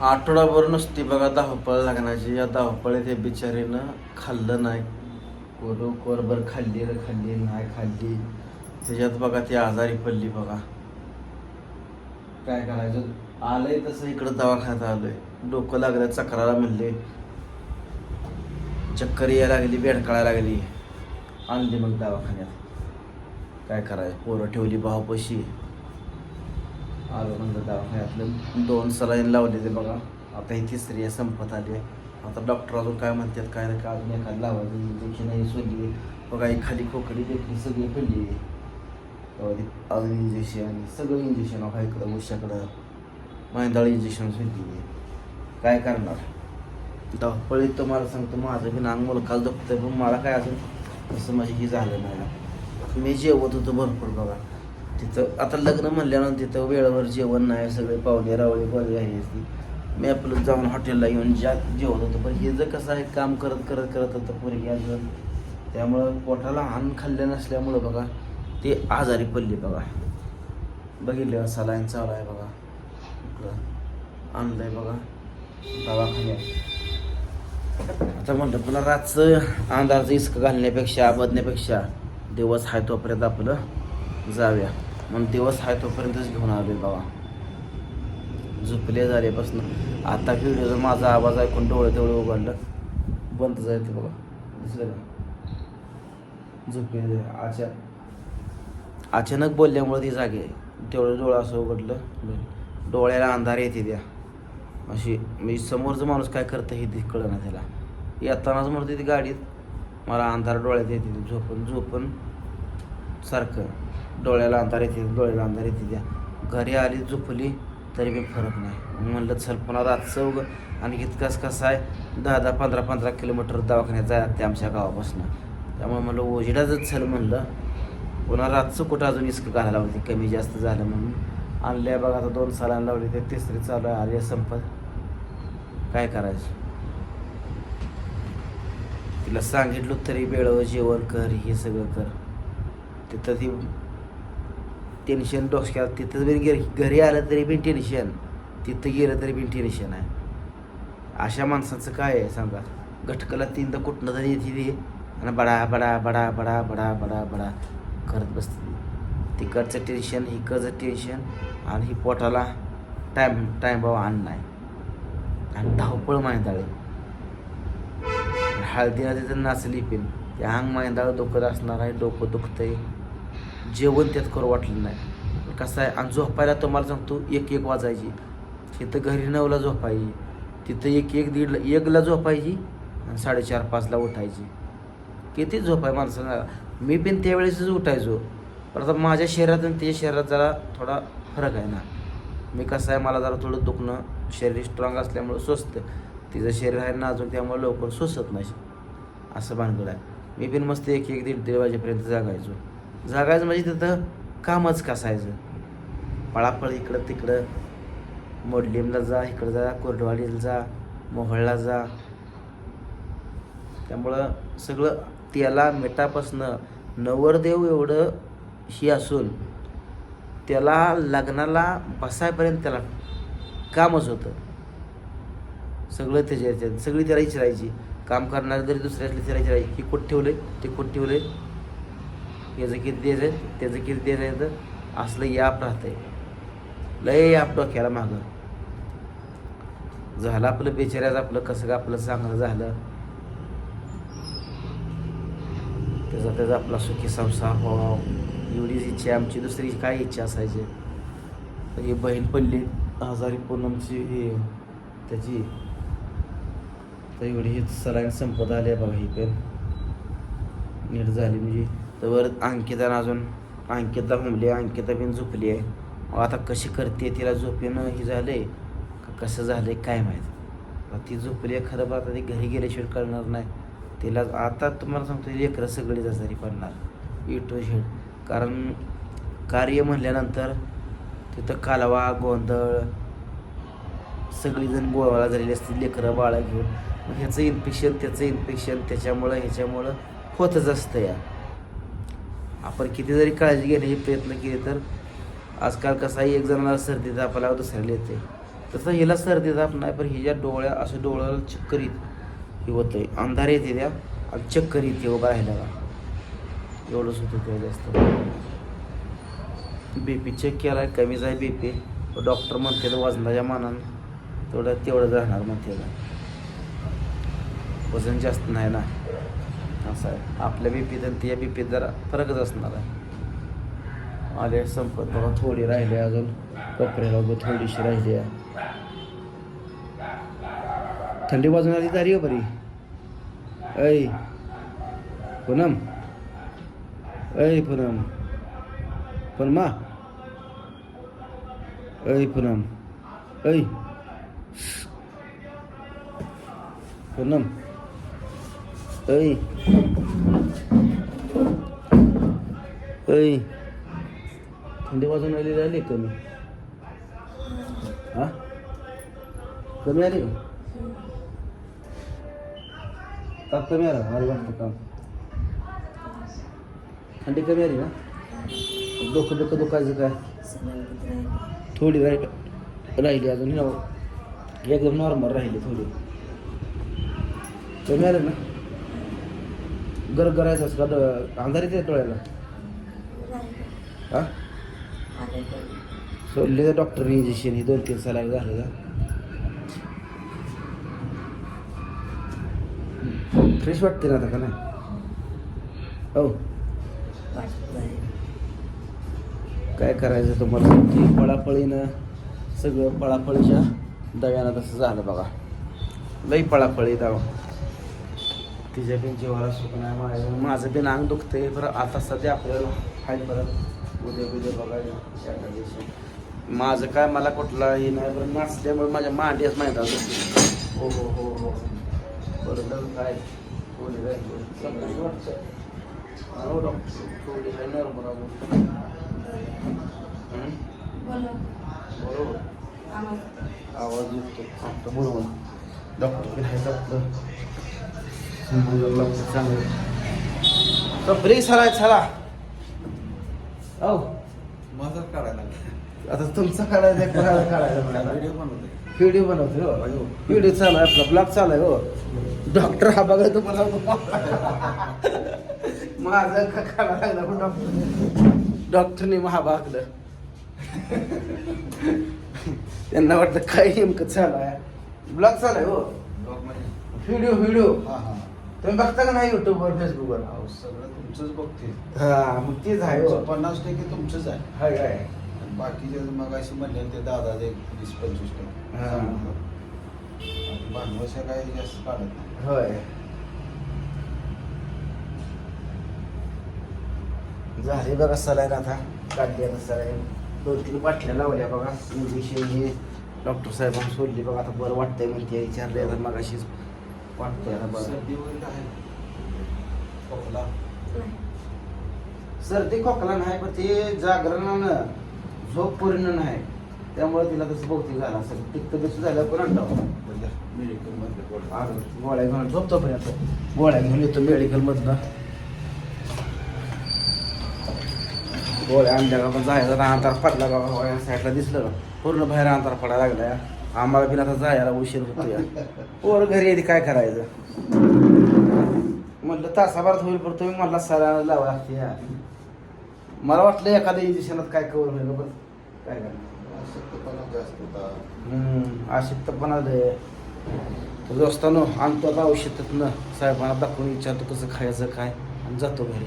आठवडाभर नुसती बघा धावपळ लागण्याची. या धावपळीत हे बिचारीनं खाल्लं नाही. कोरो कोरभर खाल्ली रे खाल्ली नाही खाल्ली. त्याच्यात बघा ती आजारी पडली बघा. काय करायचं? आलंय तसं इकडं दवाखान्यात आलोय. डोकं लागलं चक्राला म्हणले. चक्कर यायला लागली बेडकाळा लागली. आणली मग दवाखान्यात. काय करायचं? पोरं ठेवली भावपशी. आलो म्हणलं दवाखान्यातलं दोन सलाईन लावले ते बघा. आता ही तिसरी आहे संपत आली आहे. आता डॉक्टर अजून काय म्हणतात काय नाही का अजून एखादं लावायचं इंजेक्शन नाही सोडली. बघा ही खाली खोकडी देखील सगळी पडली आहे. अजून इंजेक्शन सगळं इंजेक्शन काय इकडं उशाकडं. मैंदाळ इंजेक्शन सोडली काय करणार? धावपळीत तुम्हाला सांगतो माझं बी नांग मुलकाल दुखतंय पण मला काय अजून असं माझी ही झालं नाही. मी जेवत होतो भरपूर बघा. तिथं आता लग्न म्हणल्यानंतर तिथं वेळेवर जेवण नाही सगळे पाहुणे रावळे बरे आहे. मी आपलं जाऊन हॉटेलला येऊन ज्या जेवत होतो पण हे जर कसं आहे काम करत करत करत होतं पोरगी अजून. त्यामुळं पोटाला हान खाल्ले नसल्यामुळं बघा ते आजारी पडली बघा. बघितलं सलाईन चालू आहे बघा. इकडं आणलंय बघा दवाखान्यात. आता म्हणलं तुला रातचं अंधारचं इसकं घालण्यापेक्षा बदण्यापेक्षा दिवस आहे तोपर्यंत आपलं जाऊया. मग दिवस आहे तोपर्यंतच घेऊन आले बाबा. झोपले झालेपासून आता व्हिडिओचा माझा आवाज ऐकून डोळे तेवढे उघडलं. बंद जायचं बघा. दिसलं का? झोपले अचा अचानक बोलल्यामुळे ती जागे तेवढं डोळं असं उघडलं. डोळ्याला अंधार येते त्या. अशी म्हणजे मी समोरचं माणूस काय करतं हे कळलं ना त्याला. येतानाच म्हणते ती गाडीत. मला अंधार डोळ्यात येते झोपून झोपून सारखं. डोळ्याला अंधार येते डोळ्याला अंधार येते. त्या घरी आली झोपली तरी बी फरक नाही. म्हणलं चल पुन्हा रातचं उग. आणि इतकाच कसं आहे दहा दहा पंधरा पंधरा किलोमीटर दवाखान्यात जायला ते आमच्या गावापासून. त्यामुळे म्हणलं ओजिडाच चल म्हणलं पुन्हा रातचं कुठं अजून इसकं घालायला होती कमी जास्त झालं म्हणून. आणल्या बघा आता दोन सालांना लावली ते तिसरी चालू आहे आली संपत. काय करायचं? तिला सांगितलं तरी वेळेवर जेवण कर हे सगळं कर. तिथं ती टेन्शन डोक्यात तिथं जरी घरी घरी आलं तरी पण टेन्शन तिथं गेलं तरी पण टेन्शन आहे. अशा माणसाचं काय आहे सांगा? घटकला तीनदा कुठनं तरी येते ती. आणि बडा बडा बडा बडा बडा बडा बडा करत बसते. तिकडचं टेन्शन इकडचं टेन्शन आणि ही पोटाला टाईम टाईम बाबा आण आहे. आणि धावपळ माहिताळे नदी तर नाचली पिन. ते अंग माहिंदाळ डोकं असणार आहे डोकं दुखतंय. जेवण त्यात करू वाटलं नाही. कसं आहे आणि झोपायला तुम्हाला सांगतो एक एक वाजायची. तिथं घरी नऊला झोपायची. तिथं एक एक दीडला एकला झोपायची आणि साडेचार पाचला उठायची. किती झोप आहे मी पण त्यावेळेसच उठायचो. पण आता माझ्या शरीरात आणि त्याच्या शरीरात जरा थोडा फरक आहे ना. मी कसं आहे मला जरा थोडं दुखणं शरीर स्ट्रॉंग असल्यामुळं स्वस्त तिचं शरीर आहे ना अजून त्यामुळे लवकर सोसत नाही. असं भानगड आहे. मी पण मस्त एक एक दीड दीड वाजेपर्यंत जागायचो. जगायचं म्हणजे तिथं कामच कसायचं. पळापळ इकडं तिकडं. मोडलीमला जा इकडं जा कोरडवाडीला जा मोहळला जा. त्यामुळं सगळं त्याला मिठापासनं नवरदेव एवढं ही असून त्याला लग्नाला बसायपर्यंत त्याला कामच होतं. सगळं त्याच्या सगळी त्याला विचारायची काम करणारे जरी दुसऱ्यातली त्याला विचारायची ही कुठं ठेवले ते कुठं ठेवले याचं किती द्यायचं त्याचं किती द्यायचं असलं याप राहतंय लय याप डोक्याला मागं. झालं आपलं बेचाऱ्याचं आपलं कसं का आपलं चांगलं झालं? त्याचा त्याचा आपला सुखी संसार व्हावा. एवढीच इच्छा आहे. आमची दुसरी काय इच्छा असायची? तर ही बहीण पडली. आजारी पूनमची हे त्याची तर एवढी ही सलाईन संपत आली आहे बघा ही पेन नीट झाली म्हणजे. तर अंकितानं अजून अंकिता हुमली अंकिता बिन झोपली आहे. आता कशी करते तिला झोपेनं झालं आहे का कसं झालंय काय माहीत? ती झोपली आहे खरं आता ती घरी गेल्याशिवाय करणार नाही. तिला आता तुम्हाला सांगतो लेकरं सगळीच आजारी पडणार. To Z. कारण कार्य म्हणल्यानंतर तिथं कालवा गोंधळ सगळीजण गोळाला झालेली असते लेकरं बाळा घेऊन. मग ह्याचं इन्फेक्शन त्याचं इन्फेक्शन त्याच्यामुळं ह्याच्यामुळं होतच असतं या. आपण किती जरी काळजी घेण्याचे प्रयत्न केले तर आजकाल कसाही एक जणाला सर्दी तापाला दुसऱ्याला येते तसं हिला सर्दी ताप नाही पण हिच्या डोळ्या असं डोळ्याला चक्कर येत हे आहे अंधार येते त्या आणि चक्कर येते उभा राहिल्याला एवढंच होतं ते जास्त. बी पी चेक केला कमीच आहे बी पी डॉक्टर म्हणते वजनाच्या मानानं तेवढं तेवढंच राहणार म्हणते. वजन जास्त नाही ना. असं आहे. आपल्या बीपीत आणि त्या बीपीत जरा फरकच असणार आहे. आले संपत. बघा थोडी राहिली अजून. कपड्याला उभं थोडीशी राहिली आहे. थंडी वाजून आली तरी हो बरी. ऐ पूनम. ऐ पूनम. पनमा ऐ पूनम. ऐ. पूनम. ऐ ऐ थंडी वाजून आली राहिली कमी हा कमी आली का ताप कमी आला अरे वाटतं काम थंडी कमी आली ना डोकं डोकं दुखायचं काय थोडी राहिली राहिली अजून हो. एकदम नॉर्मल राहिली थोडी कमी आलं ना गर करायचं असं का अंधार येते डोळ्याला. सोडले तर डॉक्टर इंजेक्शन हे दोन तीन सलाग झालं का? फ्रेश वाटते ना आता का नाही? हो. काय करायचं तुम्हाला? ती पळापळीनं सगळं पळापळीच्या दव्यानं तसं झालं बघा. लई पळापळी दाव तिच्या बिन जीवाला सुख नाही माझ्या माझं बिन अंग दुखतंय. बरं आता सध्या आपल्याला हाय परत. उद्या उद्या बघायला माझं काय मला कुठला हे नाही. बरं नाचल्यामुळे माझ्या मांडीच माहीत असं हो हो हो हो. बरं काय? वाटतं हो डॉक्टर थोडी आहे नॉर्मल हं? बरोबर. आवाज. बरोबर डॉक्टर डॉक्टर ब्रेक झालाय झाला हो माझा काढायला आता तुमचा काढायचा कोणाला काढायचा व्हिडिओ बनवतोय. व्हिडिओ बनवतो हो. व्हिडिओ चालू आहे आपला ब्लॉग चालू आहे हो. डॉक्टर हा बघा तुम्हाला माझं काढा लागला पण डॉक्टर डॉक्टरने महा बागलं त्यांना वाटतं काय नेमकं चालू आहे? ब्लॉग चालू आहे हो. व्हिडिओ व्हिडिओ हा हा. तुम्ही बघता का नाही युट्यूबवर फेसबुकवर अहो, सगळं तुमचंच बघते. हा मग तेच आहे हो. पन्नास टक्के तुमचंच आहे. हाय आणि बाकीचे मग अशी म्हणले ते दादा ते वीस पंचवीस हा. टक्के भांडवशा काय जास्त काढत नाही. होय. झाली बघा सलाईन आता. काढली आता सलाईन. दोन तीन बाटल्या लावल्या बघा. इंजेक्शन हे डॉक्टर साहेबांनी सोडली बघा. आता बरं वाटतंय म्हणते. विचारले आता मग अशीच वाटतंय बरं सर्दी वगैरे खोकला? सर्दी खोकला नाही पण ते जागरणानं झोप पूर्ण नाही. त्यामुळे तिला तसं बहुतेक झालं असेल. तिक्त बेसू झालं पण अंटावं मेडिकलमध्ये गोळ्या. आज गोळ्या घेऊन झोपतो पर्यंत गोळ्या घेऊन येतो मेडिकल मधनं. गोळ्या आणल्या का पण जायचं आता अंधार पडला का गोळ्या साईडला दिसलं का? पूर्ण बाहेर अंधार पडायला लागलाय. आम्हाला बिन आता जायला उशीर होतो पोर घरी येते काय करायचं? म्हणलं तासाभरात होईल पण तुम्ही मला सरायला लावा लागते या. मला वाटलं एखाद्या इंजेक्शनात काय कवर होईल पण काय करणार? अशक्तपणा तुझं असताना आणतो आता औषधातनं साहेबांना दाखवून विचारतो कसं खायचं काय. आणि जातो घरी.